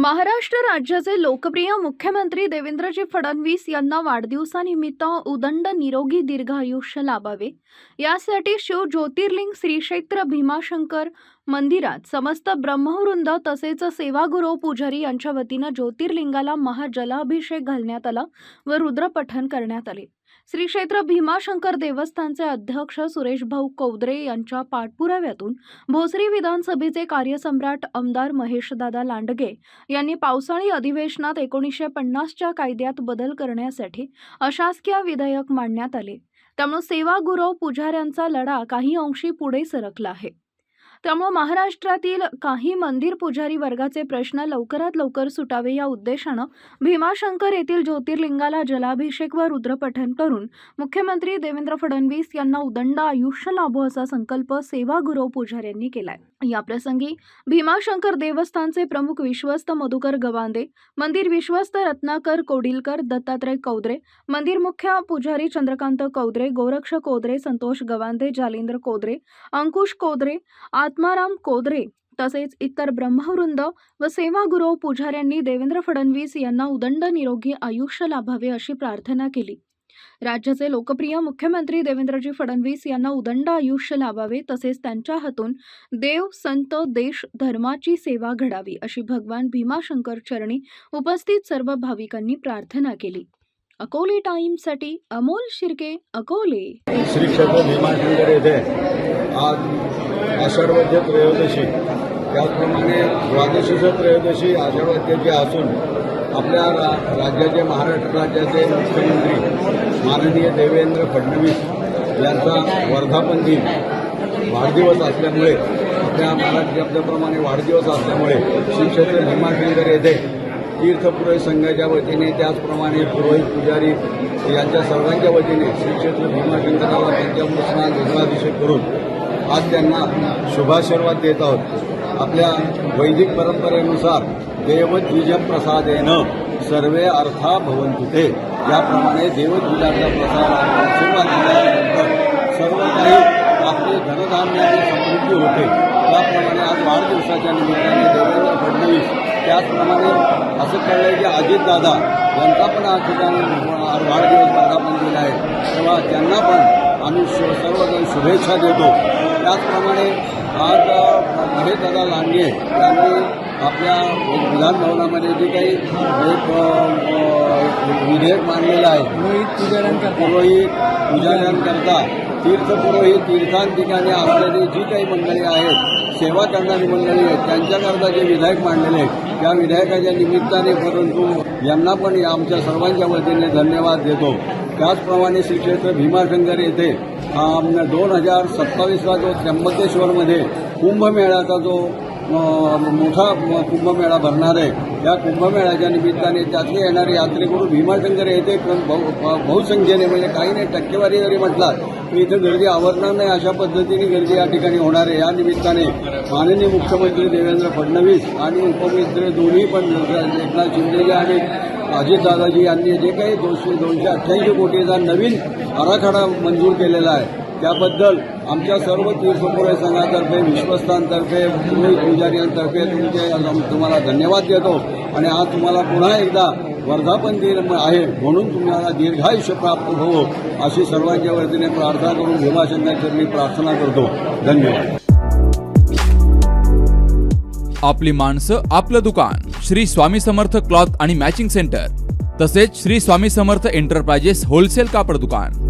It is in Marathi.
महाराष्ट्र राज्याचे लोकप्रिय मुख्यमंत्री देवेंद्रजी फडणवीस यांना वाढदिवसानिमित्त उदंड निरोगी दीर्घायुष्य लाभावे. यासाठी शिव ज्योतिर्लिंग श्रीक्षेत्र भीमाशंकर मंदिरात समस्त ब्रह्मवृंद तसेच सेवागुरव पुजारी यांच्या वतीनं ज्योतिर्लिंगाला महाजलाभिषेक घालण्यात आला व रुद्रपठण करण्यात आले. श्री क्षेत्र भीमाशंकर देवस्थानचे अध्यक्ष सुरेश भाऊ कौदरे यांच्या पाठपुराव्यातून भोसरी विधानसभेचे कार्यसम्राट आमदार महेशदादा लांडगे यांनी पावसाळी अधिवेशनात एकोणीसशे पन्नासच्या कायद्यात बदल करण्यासाठी अशासकीय विधेयक मांडण्यात आले. त्यामुळे सेवागुरव पुजाऱ्यांचा लढा काही अंशी पुढे सरकला आहे. त्यामुळे महाराष्ट्रातील काही मंदिर पुजारी वर्गाचे प्रश्न लवकरात लवकर सुटावे या उद्देशानं भीमाशंकर येथील ज्योतिर्लिंगाला जलाभिषेक व रुद्रपठण करून मुख्यमंत्री देवेंद्र फडणवीस यांना उदंड आयुष्य लाभो असा संकल्प सेवागुरव पुजाऱ्यांनी केलाय. याप्रसंगी भीमाशंकर देवस्थानचे प्रमुख विश्वस्त मधुकर गवांदे मंदिर विश्वस्त रत्नाकर कोडिलकर दत्तात्रय कौद्रे मंदिर मुख्य पुजारी चंद्रकांत कौद्रे गोरक्ष कोद्रे संतोष गवांदे जालेंद्र कोद्रे अंकुश कोदरे आत्माराम कोदरे तसेच इतर ब्रह्मवृंद व सेवागुरु पुजाऱ्यांनी देवेंद्र फडणवीस यांना उदंड निरोगी आयुष्य लाभावे अशी प्रार्थना केली. राज्याचे लोकप्रिय मुख्यमंत्री देवेंद्रजी फडणवीस यांना उदंड आयुष्य लाभावे तसेच त्यांच्या हातून देव संत देश धर्माची सेवा घडावी अशी भगवान भीमाशंकर चरणी उपस्थित सर्व भाविकांनी प्रार्थना केली. अकोले टाईमसाठी अमोल शिर्के अकोले. श्री क्षेत्र भीमाशंकर येथे आज आषाढवाद्य त्रयोदशी. त्याचप्रमाणे द्वादशीचं त्रयोदशी आषाढवाद्याची असून आपल्या रा राज्याचे महाराष्ट्र राज्याचे मुख्यमंत्री माननीय देवेंद्र फडणवीस यांचा वर्धापन दिन वाढदिवस असल्यामुळे आपल्या महाराष्ट्र शब्दाप्रमाणे वाढदिवस असल्यामुळे श्री भीमाशंकर येथे तीर्थपुरोहित संघाच्या वतीने त्याचप्रमाणे पुरोहित पुजारी यांच्या सर्वांच्या वतीने श्रीक्षेत्र भीमाशंकराला पंचामृत स्नान करून आज त्यांना शुभाशीर्वाद देत आहोत. आपल्या वैदिक परंपरेनुसार देवद्विजम प्रसादेनं सर्वे अर्था भवंतु ते. याप्रमाणे देवद्विजाचा प्रसाद आशीर्वाद दिल्यानंतर सर्व काही आपले धनधान्याची समृद्धी होते. त्याप्रमाणे आज वाढदिवसाच्या निमित्ताने देवेंद्र फडणवीस त्याचप्रमाणे असं कळलंय की अजितदादा यांचा पण आज ठिकाणी वाढदिवस वर्धापन दिला आहे. तेव्हा त्यांना पण आम्ही सर्वजण शुभेच्छा देतो. त्याचप्रमाणे आज महेशदादा लांडगे यांनी आपल्या विधान भवनामध्ये जे काही एक विधेयक मांडलेलं आहे. पुरोहित पुजाऱ्यांकरता. पुरोहित पुजाऱ्यांकरता तीर्थपुरोहित तीर्थांतिकाने असलेली जी काही मंडळी आहेत सेवा करणारी मंडळी आहेत त्यांच्याकरता जे विधेयक मांडलेले आहे त्या विधेयकाच्या निमित्ताने परंतु यांना पण आमच्या सर्वांच्या वतीने धन्यवाद देतो. त्याचप्रमाणे श्री क्षेत्र भीमाशंकर येथे दोन हजार सत्तावीसला जो त्र्यंबकेश्वरमध्ये कुंभमेळ्याचा जो मोठा कुंभमेळा भरणार आहे. या कुंभमेळ्याच्या निमित्ताने त्यातले येणारे यात्रेकरू भीमाशंकर येथे पण बहु बहुसंख्येने म्हणजे काही नाही टक्केवारी जरी म्हटला तर इथं गर्दी आवरणार नाही. अशा पद्धतीने गर्दी या ठिकाणी होणार आहे. या निमित्ताने माननीय मुख्यमंत्री देवेंद्र फडणवीस आणि उपमुख्यमंत्री दोन्ही पण एकनाथ शिंदेजी आणि अजितदादाजी यांनी जे काही दोनशे दोनशे अठ्ठ्याऐंशी कोटीचा नवीन आराखडा मंजूर केलेला आहे. त्याबद्दल आमच्या सर्व तीर्थपुरे संघातर्फे विश्वस्तांतर्फे पुरोहित पुजाऱ्यांतर्फे तुमचे तुम्हाला धन्यवाद देतो. आणि आज तुम्हाला पुन्हा एकदा वर्धापन दिन आहे म्हणून तुम्हाला दीर्घायुष्य प्राप्त होवो अशी सर्वांच्या वतीने प्रार्थना करून भीमाशंकरची मी प्रार्थना करतो. धन्यवाद. आपली माणसं आपलं दुकान श्री स्वामी समर्थ क्लॉथ आणि मॅचिंग सेंटर तसेच श्री स्वामी समर्थ एंटरप्राइजेस होलसेल कापड दुकान.